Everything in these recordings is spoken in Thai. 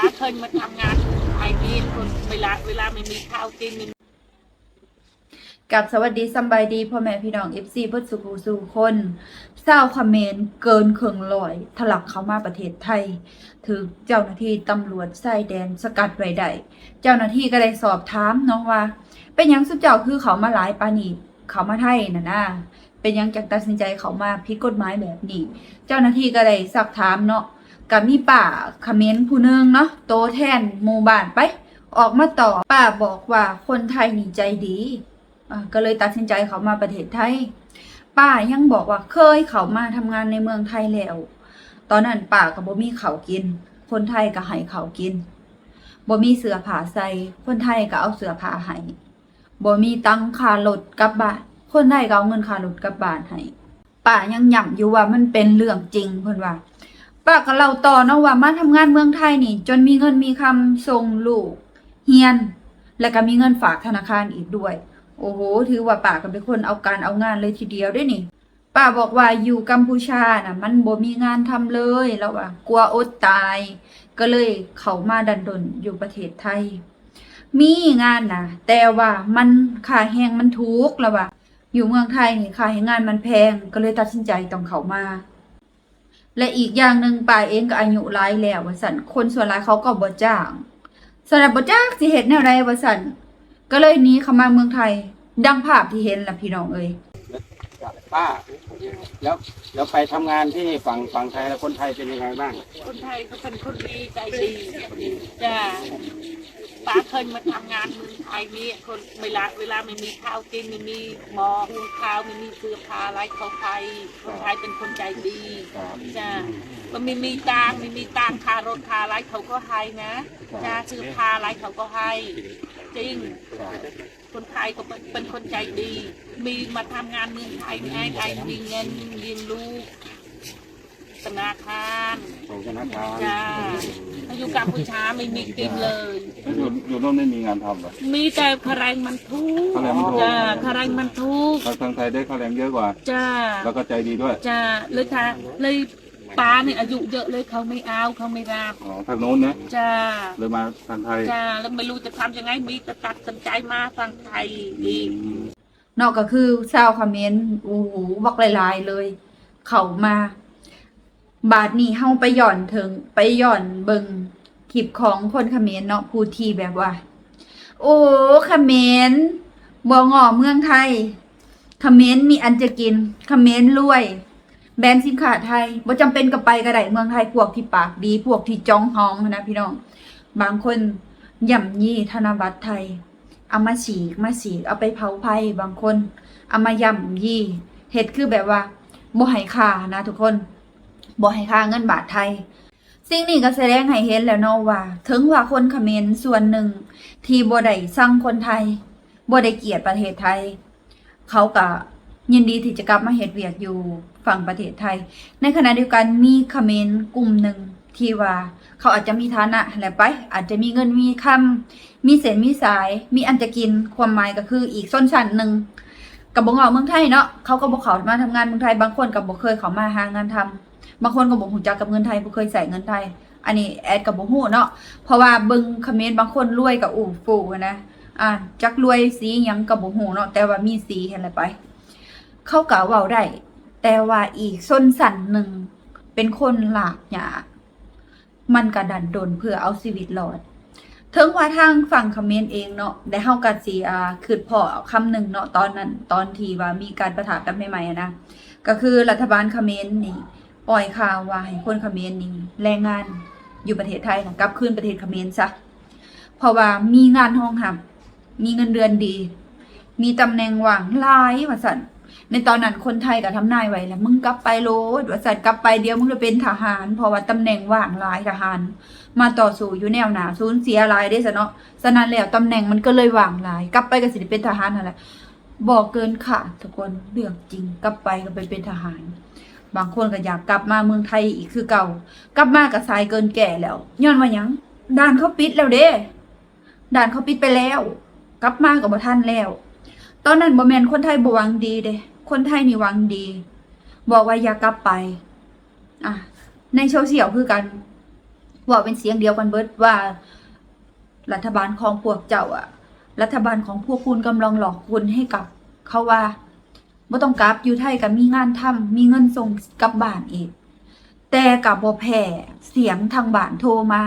าเคยมาทำงานไอ้นี่คนเวลาเวลาไม่มีข้าวกินมีกับสวัสดีสบายดีพ่อแม่พี่น้อง FC เพื่อสุขสู่คนเศร้าวคอมเมนต์เกินเคืองลอยถลักเข้ามาประเทศไทยถึงเจ้าหน้าที่ตำรวจชายแดนสกัดไว้ได้เจ้าหน้าที่ก็ได้สอบถามเน้องว่า เป็นยังสุดเจ้าคือเขามาหลายปานีเขามาไทยน่ะนะเป็นยังจังตัดสินใจเขามาผิกฎหมายแบบนี้ เจ้าหน้าที่ก็ได้สักถามเนาะ กับมีป่าคอมเมนต์ผู้นึงเนาะโตแทนหมู่บ้านไป ออกมาต่อป้าบอกว่าคนไทยนี่ใจดีอ่าก็เลยตัดสินใจเขามาประเทศไทย ป้ายังบอกว่าเคยเขามาทำงานในเมืองไทยแล้ว ตอนนั้นป้าก็บ่มีเขากิน คนไทยก็ให้เขากินบ่มีเสื้อผ้าใส่คนไทยก็เอาเสื้อผ้าให้บ่มีตังค่ารถกลับบ้านคนไทยก็เอาเงินค่ารถกลับบ้านให้ป้ายังย้ำอยู่ว่ามันเป็นเรื่องจริงเพิ่นว่า ป้าก็เล่าต่อเนาะว่ามาทำงานเมืองไทยนี่ จนมีเงินมีคำส่งลูกเฮียน แล้วก็มีเงินฝากธนาคารอีกด้วย โอ้โห ถือว่าป้าก็เป็นคนเอาการเอางานเลยทีเดียวด้วยนี่ป้าบอกว่าอยู่กัมพูชาน่ะ มันบ่มีงานทำเลยแล้วว่ากลัวอดตาย ก็เลยเขามาดันดนอยู่ประเทศไทย มีงานนะแต่ว่ามันค่าแรงมันถูกแล้วว่าอยู่เมืองไทยนี่ค่าแรงงานมันแพงก็เลยตัดสินใจต้องเขามา และอีกอย่างหนึ่งป้าเองก็อายุหลายแล้วว่าสันคนส่วนหลายเขาก็บ่จ้างสำหรับบ่จ้างสิเฮ็ดแนวใดว่าสันก็เลยหนีเข้ามาเมืองไทย ดังภาพที่เห็นล่ะพี่น้องเอ้ยป้าแล้วแล้วไปทำงานที่ฝั่งฝั่งไทยแล้วคนไทยเป็นยังไงบ้าง คนไทยเขาเป็นคนดีใจดีจ้า ป้าเคยมาทำงานเมืองไทยนี่คนเวลาเวลาไม่มีข้าวกินไม่มีหมอหุงข้าวไม่มีเสื้อผ้าอะไรเขาไทยคนไทยเป็นคนใจดีจ้าก็ไม่มีตังไม่มีตังค่ารถค่าอะไรเขาก็ให้นะจ้าซื้อผ้าอะไรเขาก็ให้จริงคนไทยก็เป็นคนใจดี มีมาทำงานเมืองไทยไอ้ไอ้มีเงินเลี้ยงลูกธนาคาร ส่งธนาคารจ้าถ้าอยู่กัมพูชาไม่มีกินเลย อยู่อยู่โน่นไม่มีงานทำเหรอมีแต่คาแรงมันทุกค่าแรงมันถูกจ้าคาแรงมันทุกทางทางไทยได้ค่าแรงเยอะกว่า จ้า แล้วก็ใจดีด้วย จ้า เลยค่ะ เลยป้าเนี่ยอายุเยอะเลยเขาไม่เอาเขาไม่รับอ๋อทางโน้นนะจ้าเลยมาทางไทยจ้าแล้วไม่รู้จะทำยังไงมีแต่ตัดสินใจมาฟังไทยอีกนอกก็คือชาวคอมเขมนต์โอ้โหบักหลายๆเลย เขามา บาทนี้เฮาไปหย่อนถึงไปหย่อนเบิงคลิปของคนเขมนต์เนาะพูดทีแบบว่า โอ้เขมนต์บ่งอเมืองไทยเขมนต์มีอันจะกินเขมนต์รวย แบรนด์สินค้าไทยบ่จำเป็นก็ไปก็ได้เมืองไทยพวกที่ปากดีพวกที่จ้องห้องนะพี่น้องบางคนย่ำยี่ธนบัตรไทย เอามาฉีกมาฉีกเอาไปเผาไผ่บางคน เอามาย่ำยี่เฮ็ดคือแบบว่าบ่ให้ค่านะทุกคน บ่ให้ค่าเงินบาทไทย สิ่งนี้ก็แสดงให้เห็นแล้วเนาะว่า ถึงว่าคนเขมรส่วนหนึ่ง ที่บ่ได้สั่งคนไทยบ่ได้เกลียดประเทศไทย เขาก็ยินดีที่จะกลับมาเฮ็ดเวียกอยู่ฝั่งประเทศไทย ในขณะเดียวกันมีเขมรกลุ่มหนึ่งที่ว่า เขาอาจจะมีฐานะแหละไป อาจจะมีเงินมีคำมีเส้นมีสาย มีอันจะกินความหมายก็คืออีกส้นชั้นหนึ่งกับบงอเมืองไทยเนาะเขาก็บอกเขามาทำงานเมืองไทยบางคนกับบอกเคยเขามาหางานทำ บางคนก็บอกหูจักกับเงินไทยบ่เคยใส่เงินไทย อันนี้แอดกับบ่ฮู้เนาะเพราะว่าเบิ่งคอมเมนต์บางคนรวยกับอู่ฟูนะอ่าจักรวยสีหยังกับบ่ฮู้เนาะแต่ว่ามีสีเห็นอะไรไป เข้ากะเว้าได้แต่ว่าอีกส้นสั่นหนึ่งเป็นคนหลากหยามันกระดันโดนเพื่อเอาชีวิตรอดถึงว่าทางฝั่งคอมเมนต์เองเนาะได้เฮากัดสีอ่าคือพอคำหนึ่งเนาะตอนนั้นตอนที่ว่ามีการประทะกันใหม่ๆนะ ก็คือรัฐบาลคอมเขมรนี่ ปล่อยข่าวว่าให้คนเขมรนี่แรงงานอยู่ประเทศไทยนะกลับคืนประเทศเขมรซะเพราะว่ามีงานห้องหับ มีเงินเดือนดี มีตำแหน่งว่างหลายว่าสันในตอนนั้นคนไทยก็ทำนายไว้แล้วมึงกลับไปโลดว่าสันกลับไปเดียวมึงจะเป็นทหาร เพราะว่าตำแหน่งว่างหลายทหาร มาต่อสู้อยู่แนวหนาสูญเสียหลายได้ซะเนาะฉะนั้นแล้วตำแหน่งมันก็เลยว่างหลาย กลับไปก็สิเป็นทหารนั่นแหละบอกเกินค่ะทุกคนเรื่องจริงกลับไปก็ไปเป็นทหาร บางคนก็อยากกลับมาเมืองไทยอีกคือเก่า กลับมาก็สายเกินแก่แล้วย้อนว่ายังด่านเขาปิดแล้วเด้ด่านเขาปิดไปแล้ว กลับมาก็บ่ทันแล้ว ตอนนั้นบ่แมนคนไทยบ่วังดีเด้คนไทยนี่วังดี บอกว่าอย่ากลับไปอะในโซเชียลคือกันว่าเป็นเสียงเดียวกันเบิดว่า รัฐบาลของพวกเจ้าอะรัฐบาลของพวกคุณกำลังหลอกคุณให้กับเขาว่า บ่ต้องกลับอยู่ไทยก็มีงานทำมีเงินส่งกลับบ้านอีก แต่กับบ่แพ้เสียงทางบ้านโทรมา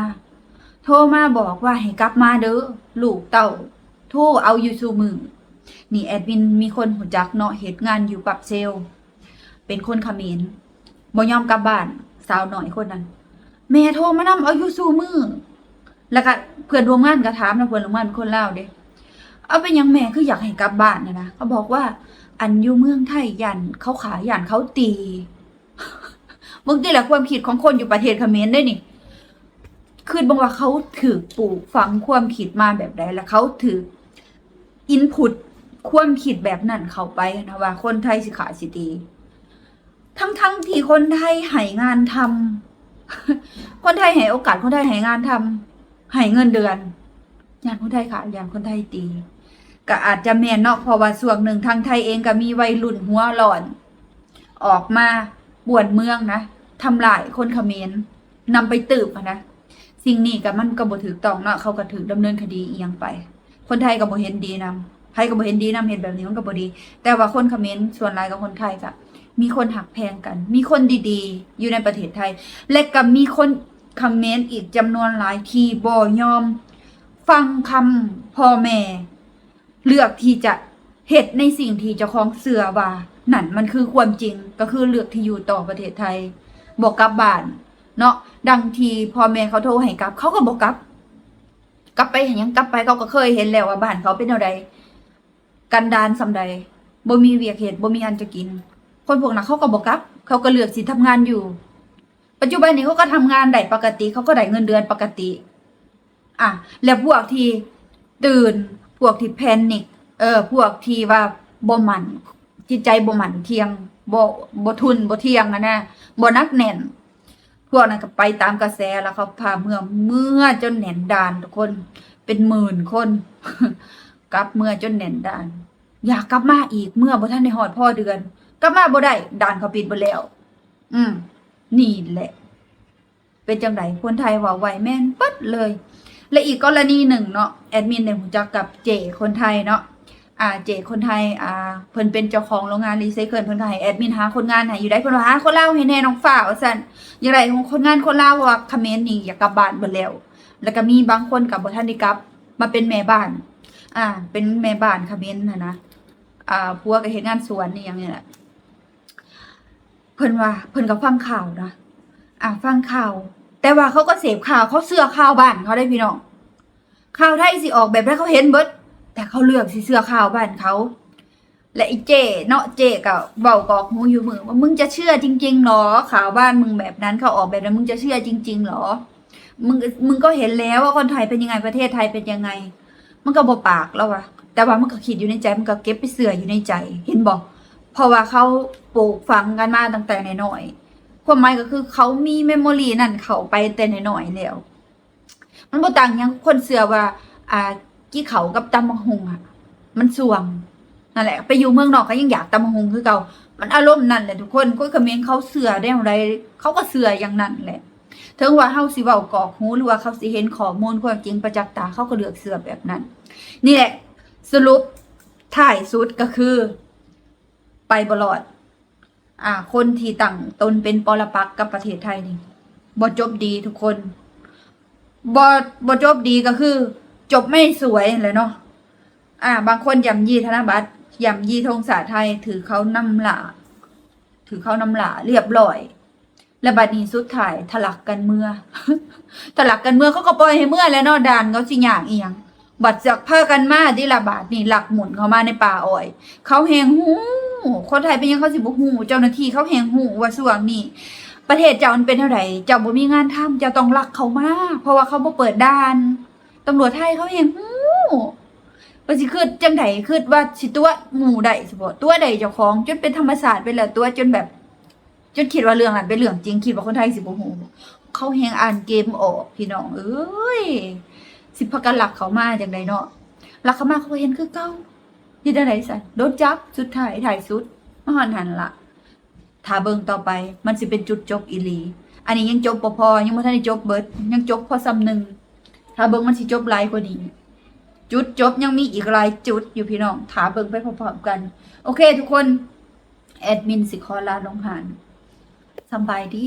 โทรมาบอกว่าให้กลับมาเด้อลูกเต้าโทรเอาอยู่ซูมือนี่แอดมินมีคนหูจักเนาะเหตุงานอยู่ปับเซล เป็นคนขมรบ่ยอมกลับบ้านสาวหน่อยคนนั้นแม่โทรมานำเอาอยู่ซูมือแล้วก็เพื่อนร่วมงานก็ถามนะเพื่อนร่วมงานเป็นคนเล่าเด้เอาเป็นยังแม่คืออยากให้กลับบ้านนี่ยนะเขาบอกว่า อันอยู่เมืองไทยยันเขาขายยันเขาตีบางทีแหละความคิดของคนอยู่ประเทศเขมรได้นี่คือบางว่าเขาถือปลูกฝังความคิดมาแบบใดแล้วเขาถืออินพุตความคิดแบบนั้นเข้าไปนะว่า คนไทยสิขาสิตี ทั้งๆที่คนไทยให้งานทำคนไทยให้โอกาสคนไทยให้งานทำให้เงินเดือนยานคนไทยขายยานคนไทยตี ก็อาจจะแม่นเนาะเพราะว่าส่วนหนึ่งทางไทยเองก็มีวัยรุ่นหัวหลอน ออกมาป่วนเมืองนะทำลายคนเขมรนำไปตืบนะสิ่งนี้ก็มันก็บ่ถูกต้องเนาะเขาก็ถูกดำเนินคดีเอียงไป คนไทยก็บ่เห็นดีนำไทยก็บ่เห็นดีนำเห็นแบบนี้มันก็บ่ดี แต่ว่าคนเขมรส่วนหลายกับคนไทยก็มีคนหักแพงกัน มีคนดีๆ อยู่ในประเทศไทย และก็มีคนเขมรอีกจำนวนหลายที่บ่ยอม ฟังคำพ่อแม่ เลือกที่จะเหตุในสิ่งที่เจ้าของเสือว่านั่นมันคือความจริงก็คือเลือกที่อยู่ต่อประเทศไทยบอกกลับบ้าน เนาะดังทีพ่อแม่เขาโทรให้กลับ เขาก็บอกกลับ กลับไปเห็นยังกลับไปเขาก็เคยเห็นแล้วว่าบ้านเขาเป็นอะไรกันดานสำใดบ่มีเวียกเหตุบ่มีอันจะกิน คนพวกนั้นเขาก็บอกกลับ เขาก็เลือกสิทำงานอยู่ ปัจจุบันนี้เขาก็ทำงานได้ปกติ เขาก็ได้เงินเดือนปกติ อะแล้วพวกที่ตื่น วกที่แพนิคเออ พวกที่ว่าบ่มันจิตใจบ่มันเที่ยงบ่บ่ทุนบ่เที่ยงนะนะบ่นักแน่น พวกนั้นก็ไปตามกระแสแล้วเขาพาเมื่อเมื่อจนแน่นดานทุกคนเป็นหมื่นคนกลับเมื่อจนแน่นดาน อยากกลับมาอีกเมื่อบ่ทันได้ฮอดพ่อเดือน กลับมาบ่ได้ดานเขาปิดบ่แล้ว อืมนี่แหละ เป็นจังไดคนไทยว่าไหวแม่นปึ๊ดเลย และอีกกรณีหนึ่งเนาะแอดมินเนี่ยผมจักกับเจคนไทยเนาะอ่าเจคนไทยอ่าเพิ่นเป็นเจ้าของโรงงานรีไซเคิลเพิ่นก็ให้แอดมินหาคนงานให้อยู่ได้เพิ่นว่าหาคนลาวให้แน่น้องฝ้าว่าซั่นอย่างไรของคนงานคนลาวว่าเขมรนี่อยากกลับบ้านเบิดแล้ว แล้วก็มีบางคนกับบ่ทันได้กลับ มาเป็นแม่บ้าน อ่า เป็นแม่บ้านเขมรน่ะนะอ่าผัวก็เฮ็ดงานสวนนี่อย่างเนี้แหละเพิ่นว่าเพิ่นก็ฟังข่าวนะอ่าฟังข่าว แต่ว่าเขาก็เสพข่าวเขาเสื้อข่าวบ้านเขาได้พี่น้องข่าวไทยสิออกแบบได้เขาเห็นเบิดแต่เขาเลือกสิเสื้อข่าวบ้านเขา และไอ้เจเนาะเจก็เบากอกหูอยู่มือว่ามึงจะเชื่อจริงๆหรอข่าวบ้านมึงแบบนั้นเขาออกแบบนั้นมึงจะเชื่อจริง ๆหรอมึงมึงก็เห็นแล้วว่าคนไทยเป็นยังไงประเทศไทยเป็นยังไง มันก็บ่ปากแล้ววะแต่ว่ามันก็คิดอยู่ในใจมันก็เก็บไปเสืออยู่ในใจ เห็นบอกเพราะว่าเขาปลูกฝังกันมาตั้งแต่ในน้อย ความหมายก็คือเขามีเมมโมรีนั่นเขาไปแต่หน้อยๆแล้ว มันบ่ต่างยังคนเสือว่า อ่า กี้เขากับตำบักหุงอะ มันสวงนั่นแหละ ไปอยู่เมืองนอกก็ยังอยากตำบักหุงคือเก่ามันอารมณ์นั่นแหละทุกคนคนเขมรเขาเสือได้อะไรเขาก็เสืออย่างนั้นแหละถึงว่าเฮาสิเว้ากอกหูหรือว่าเขาสิเห็นข้อมูลความจริงประจักษ์ตาเขาก็เลือกเสือแบบนั้น นี่แหละ สรุปท้ายสุดก็คือ ไปบลอด อ่า คนที่ตั้งตนเป็นปรปักษ์กับประเทศไทยนี่บ่จบดีทุกคนบอบจบดีก็คือ จบไม่สวยเลยเนาะอ่า บางคนยำยี่ธนบัตรยำยี่ธงสาไทย ถือเขานำหลาถือเขานำหลาเรียบร้อย และบัดนี้สุดท้ายถลักกันเมื่อถลักกันเมื่อเขาก็ปล่อยให้เมื่อแล้วเนาะดานเขาสิอย่างเอียงบัดจากผ้ากันมาที่ละบาทนี่หลักหมุนเข้ามาในป่าอ้อย เขาแหงหู คนไทยเป็นยังเขาสิบุหูเจ้าหน้าที่เขาแหงหูว่าส่วงนี้ประเทศเจ้ามันเป็นเท่าไหร่เจ้าบ่มีงานทำเจ้าต้องรักเขามากเพราะว่าเขาบ่เปิดด่านตำรวจไทยเขาเห็นหูว่าสิคือจังไดคือว่าสิตัวหมู่ใดสิบ่ตัวใดเจ้าของจนเป็นธรรมศาสตร์ไปแล้วตัวจนแบบจนคิดว่าเรื่องนั้นเป็นเรื่องจริงคิดว่าคนไทยสิบ่ฮู้เขาแฮงอ่านเกมออกพี่น้องเอ้ยสิพากันหลักเขามาจังไดเนาะหลักเขามาเขาเห็นคือเก่า เฮ็ดจังได๋ซั่นโดนจับสุดท้ายถ่ายสุดมหันหันละถ้าเบิ่งต่อไป มันสิเป็นจุดจบอีหลี อันนี้ยังจบบ่พอยังบ่ทันได้จบเบิด ยังจบพอซ้ำหนึ่งถ้าเบิ่งมันสิจบหลายกว่านี้จุดจบยังมีอีกหลายจุดอยู่พี่น้องถาเบิ่งไปพร้อมๆกัน โอเค ทุกคน แอดมินสิขอลาลงหานสบายดี